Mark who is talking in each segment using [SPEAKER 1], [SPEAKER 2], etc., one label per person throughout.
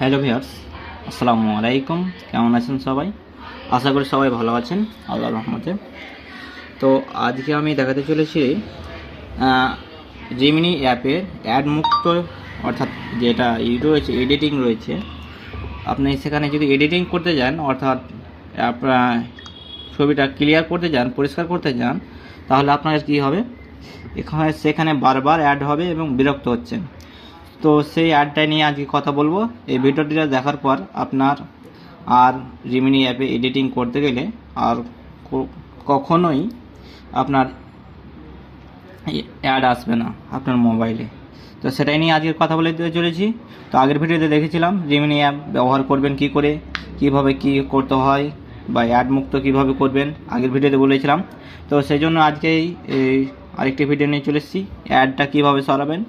[SPEAKER 1] Hello viewers, আসসালামু আলাইকুম। কেমন আছেন সবাই? আশা করি সবাই ভালো আছেন, আল্লাহর রহমতে। তো আজকে আমি দেখাতে চলেছি জিমিনি অ্যাপের অ্যাড মুক্ত, অর্থাৎ যেটা ই রয়েছে এডিটিং রয়েছে। আপনি সেখানে যদি এডিটিং করতে যান, অর্থাৎ আপনার ছবিটা ক্লিয়ার করতে যান, পরিষ্কার করতে যান, তাহলে আপনার কী হবে? এখানে সেখানে বারবার অ্যাড হবে এবং বিরক্ত হচ্ছেন। তো সেই অ্যাডটা নিয়ে আজকে কথা বলব। এই ভিডিওটিটা দেখার পর আপনার আর রিমিনি অ্যাপে এডিটিং করতে গেলে আর কখনোই আপনার অ্যাড আসবে না আপনার মোবাইলে তো সেটাই নিয়ে আজকে কথা বলে দিতে চলেছি। তো আগের ভিডিওতে দেখেছিলাম রিমিনি অ্যাপ ব্যবহার করবেন কি করে, কীভাবে কি করতে হয় বা অ্যাড মুক্ত কীভাবে করবেন, আগের ভিডিওতে বলেছিলাম। তো সেই জন্য আজকেই এই আরেকটি ভিডিও নিয়ে চলে এসেছি। অ্যাডটা কীভাবে সরাবেন?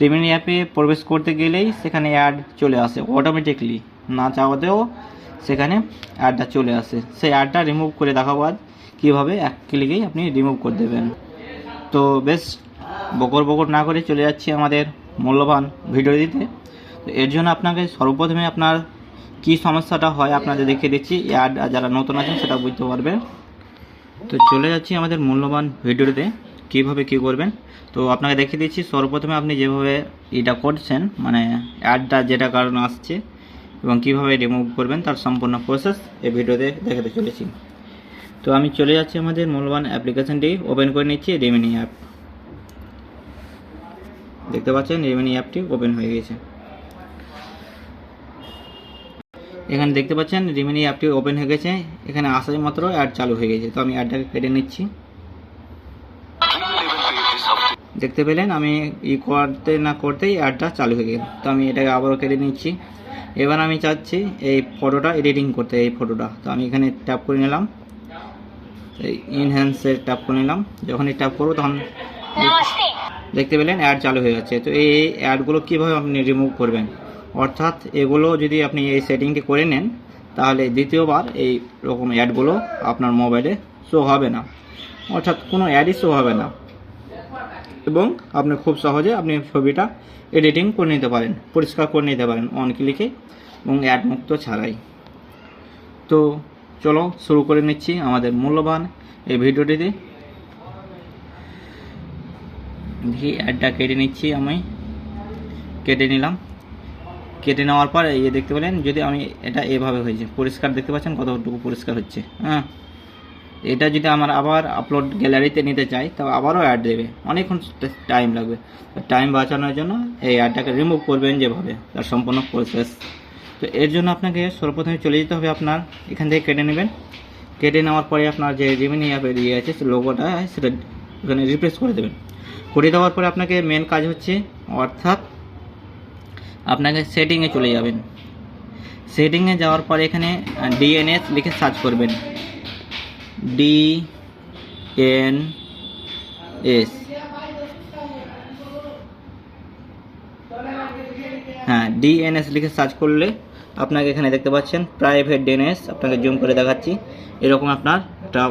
[SPEAKER 1] রিমিনি অ্যাপে প্রবেশ করতে গেলেই সেখানে অ্যাড চলে আসে অটোমেটিকলি না চাওয়াতেও সেখানে অ্যাডটা চলে আসে। সেই অ্যাডটা রিমুভ করে দেখাবো আজ। কীভাবে? এক ক্লিকেই আপনি রিমুভ করে দেবেন। তো বেশ, বকর বকর না করে চলে যাচ্ছি আমাদের মূল্যবান ভিডিও দিতে। এর জন্য আপনাকে সর্বপ্রথমে আপনার কি সমস্যাটা হয় আপনাদের দেখিয়ে দিচ্ছি। অ্যাড যারা নতুন আছেন সেটা বুঝতে পারবেন। তো চলে যাচ্ছি আমাদের মূল্যবান ভিডিওতে কীভাবে কী করবেন? তো আপনাকে দেখিয়ে দিচ্ছি, সর্বপ্রথমে আপনি যেভাবে এটা করছেন মানে অ্যাডটা যেটা কারণে আসছে এবং কীভাবে রিমুভ করবেন তার সম্পূর্ণ প্রসেস এই ভিডিওতে দেখাতে চলেছি। তো আমি চলে যাচ্ছি আমাদের মূল্যবান অ্যাপ্লিকেশনটি ওপেন করে নিচ্ছি রেমিনি অ্যাপ দেখতে পাচ্ছেন রেমিনি অ্যাপটি ওপেন হয়ে গেছে। এখানে দেখতে পাচ্ছেন রিমিনি অ্যাপটি ওপেন হয়ে গেছে। এখানে আসাই মাত্র অ্যাড চালু হয়ে গেছে। তো আমি অ্যাডটাকে কেটে নিচ্ছি। দেখতে পেলেন আমি ই করতে না করতেই অ্যাডটা চালু হয়ে গেল। তো আমি এটাকে আবারও কেটে নিচ্ছি। এবার আমি চাচ্ছি এই ফটোটা এডিটিং করতে এই ফটোটা তো আমি এখানে ট্যাপ করে নিলাম। এই ইনহ্যান্সে ট্যাপ করে নিলাম। যখনই ট্যাপ করব তখন দেখতে পেলেন অ্যাড চালু হয়ে যাচ্ছে। তো এই অ্যাডগুলো কীভাবে আপনি রিমুভ করবেন? অর্থাৎ এগুলো যদি আপনি এই সেটিংটি করে নেন তাহলে দ্বিতীয়বার এই রকম অ্যাডগুলো আপনার মোবাইলে শো হবে না। অর্থাৎ কোনো অ্যাডই শো হবে না। এবং আপনি খুব সহজে আপনি ছবিটা এডিটিং করে নিতে পারেন, পরিষ্কার করে নিতে পারেন অন ক্লিকে এবং অ্যাড মুক্ত ছাড়াই। তো চলো শুরু করে নিচ্ছি আমাদের মূল্যবান এই ভিডিওটিতে। অ্যাডটা কেটে নিচ্ছি আমি। কেটে নিলাম। কেটে নেওয়ার পর এই যে দেখতে পেলেন, যদি আমি এটা এভাবে হয়েছে, পরিষ্কার দেখতে পাচ্ছেন কতটুকু পরিষ্কার হচ্ছে হ্যাঁ? এটা যদি আমার আবার আপলোড গ্যালারিতে নিতে চাই তবে আবারও অ্যাড দেবে। অনেকক্ষণ টাইম লাগবে। টাইম বাঁচানোর জন্য এই অ্যাডটাকে রিমুভ করবেন যেভাবে, তার সম্পূর্ণ প্রসেস তো এর জন্য আপনাকে সর্বপ্রথমে চলে যেতে হবে আপনার, এখান থেকে কেটে নেবেন। কেটে নেওয়ার পরে আপনার যে রেভিনিউ অ্যাপের ইয়ে আছে লোগোটা সেটা এখানে রিপ্লেস করে দেবেন। করে দেওয়ার পরে আপনাকে মেন কাজ হচ্ছে, অর্থাৎ আপনাকে সেটিংয়ে চলে যাবেন। সেটিংয়ে যাওয়ার পরে এখানে ডিএনএস লিখে সার্চ করবেন। ডি এন এস হ্যাঁ ডিএনএস লিখে সার্চ করলে আপনাকে এখানে দেখতে পাচ্ছেন প্রাইভেট ডিএনএস আপনাকে জুম করে দেখাচ্ছি। এরকম আপনার একটা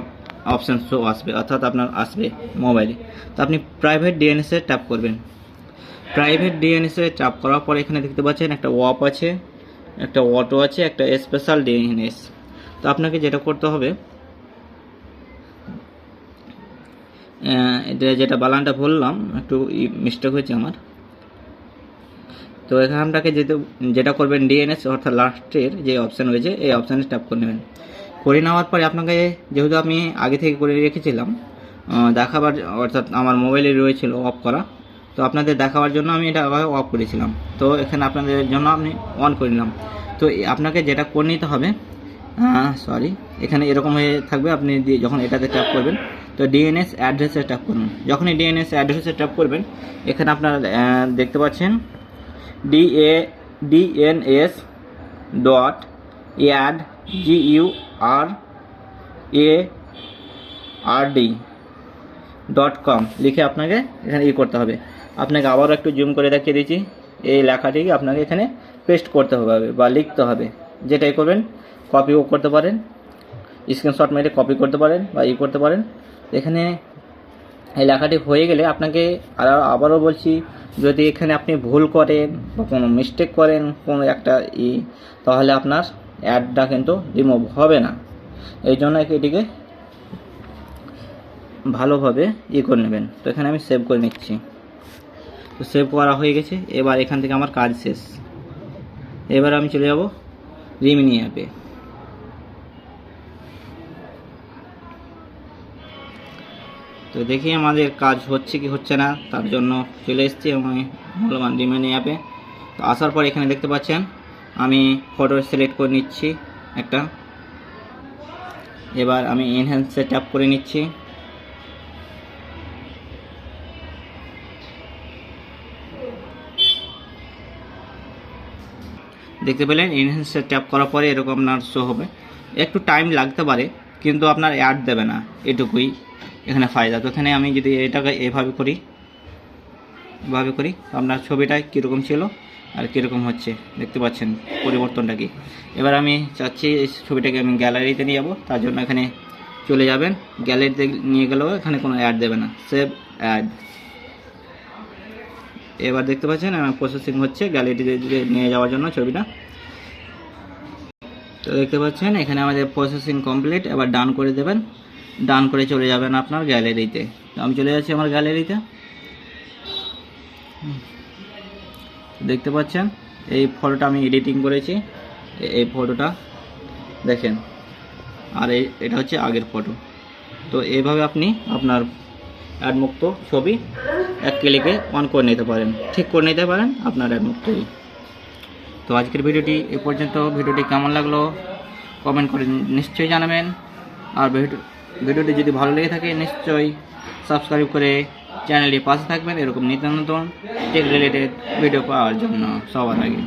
[SPEAKER 1] অপশান শো আসবে, অর্থাৎ আপনার আসবে মোবাইলে তো আপনি প্রাইভেট ডিএনএসে ট্যাপ করবেন। প্রাইভেট ডিএনএসে ট্যাপ করার পরে এখানে দেখতে পাচ্ছেন একটা ওয়াপ আছে, একটা অটো আছে, একটা স্পেশাল ডিএনএস তো আপনাকে যেটা করতে হবে এটা যেটা বালানটা বললাম, একটু মিস্টেক হয়েছে আমার। তো এখানটাকে যেতে যেটা করবেন ডিএনএস অর্থাৎ লাস্টের যে অপশান রয়েছে, এই অপশানে ট্যাপ করে নেবেন। করে নেওয়ার পরে আপনাকে যেহেতু আমি আগে থেকে করে রেখেছিলাম দেখাবার, অর্থাৎ আমার মোবাইলে রয়েছিল অফ করা, তো আপনাদের দেখাবার জন্য আমি এটা অফ করেছিলাম। তো এখানে আপনাদের জন্য আমি অন করে নিলাম। তো আপনাকে যেটা করে নিতে হবে সরি এখানে এরকম হয়ে থাকবে, আপনি যখন এটাতে ট্যাপ করবেন তো ডিএনএস অ্যাড্রেসে ট্যাপ করুন। যখনই ডিএনএস অ্যাড্রেসে ট্যাপ করবেন, এখানে আপনারা দেখতে পাচ্ছেন D A DNS dot ad G U R A R D dot com লিখে আপনাকে এখানে ই করতে হবে। আপনাকে আবারও একটু জুম করে দেখিয়ে দিচ্ছি। এই লেখাটি আপনাকে এখানে পেস্ট করতে হবে বা লিখতে হবে। যেটাই করবেন কপিও করতে পারেন স্ক্রিনশট মেরে কপি করতে পারেন বা ই করতে পারেন। এখানে এই লেখাটি হয়ে গেলে আপনাকে আর আবারও বলছি, যদি এখানে আপনি ভুল করেন বা কোনো মিস্টেক করেন কোনো একটা ই, তাহলে আপনার অ্যাডটা কিন্তু রিমুভ হবে না। এই জন্য এটিকে ভালোভাবে ই করে নেবেন। তো এখানে আমি সেভ করে নিচ্ছি। তো সেভ করা হয়ে গেছে। এবার এখান থেকে আমার কাজ শেষ। এবার আমি চলে যাব রিমিনি অ্যাপে তো দেখি আমাদের কাজ হচ্ছে কি হচ্ছে না, তার জন্য চলে এসেছি আমি মূল্যবান রিমিনি অ্যাপে। তো আসার পর এখানে দেখতে পাচ্ছেন, আমি ফটো সিলেক্ট করে নিচ্ছি একটা। এবার আমি এনহ্যান্সে ট্যাপ করে নিচ্ছি। দেখতে পেলেন এনহ্যান্সে ট্যাপ করার পরে এরকম আপনার শো হবে। একটু টাইম লাগতে পারে, কিন্তু আপনার অ্যাড দেবে না, এটুকুই। এখানে ফায়দা। তো এখানে আমি যদি এটাকে এভাবে করি এভাবে করি আপনার ছবিটা কীরকম ছিল আর কীরকম হচ্ছে, দেখতে পাচ্ছেন পরিবর্তনটা কি। এবার আমি চাচ্ছি এই ছবিটাকে আমি গ্যালারিতে নিয়ে যাব, তার জন্য এখানে চলে যাবেন। গ্যালারিতে নিয়ে গেলেও এখানে কোনো অ্যাড দেবে না, সেভ অ্যাড। এবার দেখতে পাচ্ছেন প্রসেসিং হচ্ছে গ্যালারিতে নিয়ে যাওয়ার জন্য ছবিটা। তো দেখতে পাচ্ছেন, এখানে আমাদের প্রসেসিং কমপ্লিট এবার ডান করে দেবেন। ডান করে চলে যাবেন আপনার গ্যালারিতে। তো আমি চলে যাচ্ছি আমার গ্যালারিতে। দেখতে পাচ্ছেন, এই ফটোটা আমি এডিটিং করেছি। এই ফটোটা দেখেন, আর এই, এটা হচ্ছে আগের ফটো। তো এইভাবে আপনি আপনার অ্যাডমুক্ত ছবি এক ক্লিকে অন করে নিতে পারেন। ঠিক করে নিতে পারেন আপনার অ্যাডমুক্তই তো আজকের ভিডিওটি এ পর্যন্ত। ভিডিওটি কেমন লাগল? কমেন্ট করে নিশ্চয়ই জানাবেন। আর ভিডিও ভিডিওটি যদি ভালো লেগে থাকে, নিশ্চয়ই সাবস্ক্রাইব করে চ্যানেলটি পাশে থাকবেন। এরকম নিত্য নতুন টেক রিলেটেড ভিডিও পাওয়ার জন্য সবার আগে।